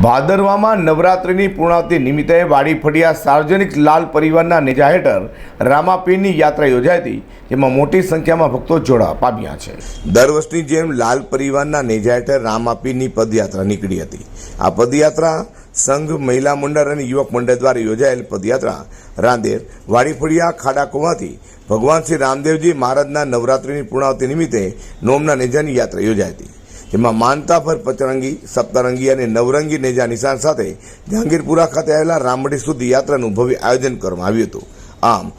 ભાદરવામાં નવરાત્રિની પૂર્ણાવતિ નિમિત્તે વાડી ફળિયા સાર્વજનિક લાલ પરિવારના નેજા હેઠળ રામાપીરની યાત્રા યોજાઈ હતી, જેમાં મોટી સંખ્યામાં ભક્તો જોડા પામ્યા છે. દર વર્ષની જેમ લાલ પરિવારના નેજા હેઠળ રામાપીરની પદયાત્રા નીકળી હતી. આ પદયાત્રા સંઘ, મહિલા મંડળ અને યુવક મંડળ દ્વારા યોજાયેલ પદયાત્રા રાંદેર, વાડી ફળિયા, ખાડા કુવાથી ભગવાન શ્રી રામદેવજી મહારાજના નવરાત્રિની પૂર્ણાવતિ નિમિત્તે નોમના નેજાની યાત્રા યોજાઈ હતી. જેમાં માનતાફર પચરંગી સપ્તરંગી અને નવરંગી નેજા નિશાન સાથે જહાંગીરપુરા ખાતે આવેલા રામડી સુધી યાત્રાનું ભવ્ય આયોજન કરવામાં આવ્યું હતું. આમ,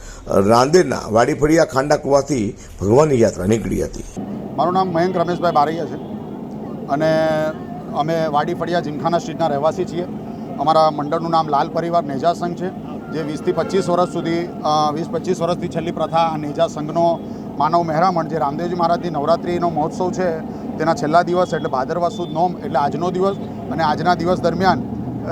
રાંદેરના વાડીફળિયા ખાંડા કુવાથી ભગવાનની યાત્રા નીકળી હતી. મારું નામ મયંક રમેશભાઈ બારૈયા છે. અને અમે વાડીફળિયા જીમખાના સ્ટ્રીટના રહેવાસી છીએ. અમારા મંડળનું નામ લાલ પરિવાર નેજા સંઘ છે, જે વીસથી પચીસ વર્ષ સુધી વીસ પચીસ વર્ષથી છેલ્લી પ્રથા નેજા સંઘનો માનવ મહેરામણ, જે રામદેવજી મહારાજની નવરાત્રિનો મહોત્સવ છે તેના છેલ્લા દિવસ એટલે ભાદરવા સુદ નોમ એટલે આજનો દિવસ અને આજના દિવસ દરમિયાન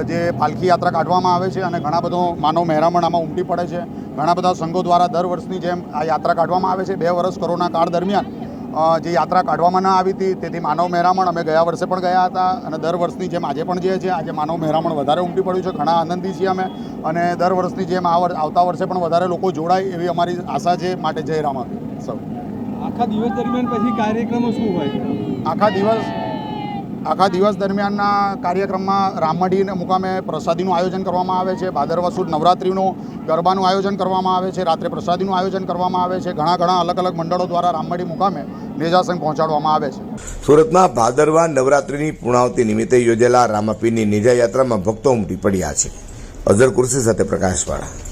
જે પાલખી યાત્રા કાઢવામાં આવે છે અને ઘણા બધો માનવ મહેરામણ આમાં ઉમટી પડે છે. ઘણા બધા સંઘો દ્વારા દર વર્ષની જેમ આ યાત્રા કાઢવામાં આવે છે. બે વર્ષ કોરોના કાળ દરમિયાન જે યાત્રા કાઢવામાં ન આવી હતી તેથી માનવ મહેરામણ અમે ગયા વર્ષે પણ ગયા હતા અને દર વર્ષની જેમ આજે પણ જે છે આજે માનવ મહેરામણ વધારે ઉમટી પડ્યું છે. ઘણા આનંદી છીએ અમે અને દર વર્ષની જેમ આ વર્ષ આવતા વર્ષે પણ વધારે લોકો જોડાય એવી અમારી આશા છે. માટે જય રામ. સૌ આખા દિવસ દરમિયાન પછી કાર્યક્રમો શું હોય? આખા દિવસ આખા દિવસ દરમિયાનના કાર્યક્રમમાં રામમઢી મુકામે પ્રસાદીનું આયોજન કરવામાં આવે છે, ભાદરવા સુદ નવરાત્રિનું ગરબાનું આયોજન કરવામાં આવે છે, રાત્રે પ્રસાદીનું આયોજન કરવામાં આવે છે, ઘણા ઘણા અલગ અલગ મંડળો દ્વારા રામમઢી મુકામે નેજાસંગ પહોંચાડવામાં આવે છે. સુરતમાં ભાદરવા નવરાત્રિની પૂર્ણાવતિ નિમિત્તે યોજેલા રામાપીરની નિજાયાત્રામાં ભક્તો ઉમટી પડ્યા છે. અઝર કુર્સી સાથે પ્રકાશવાળા.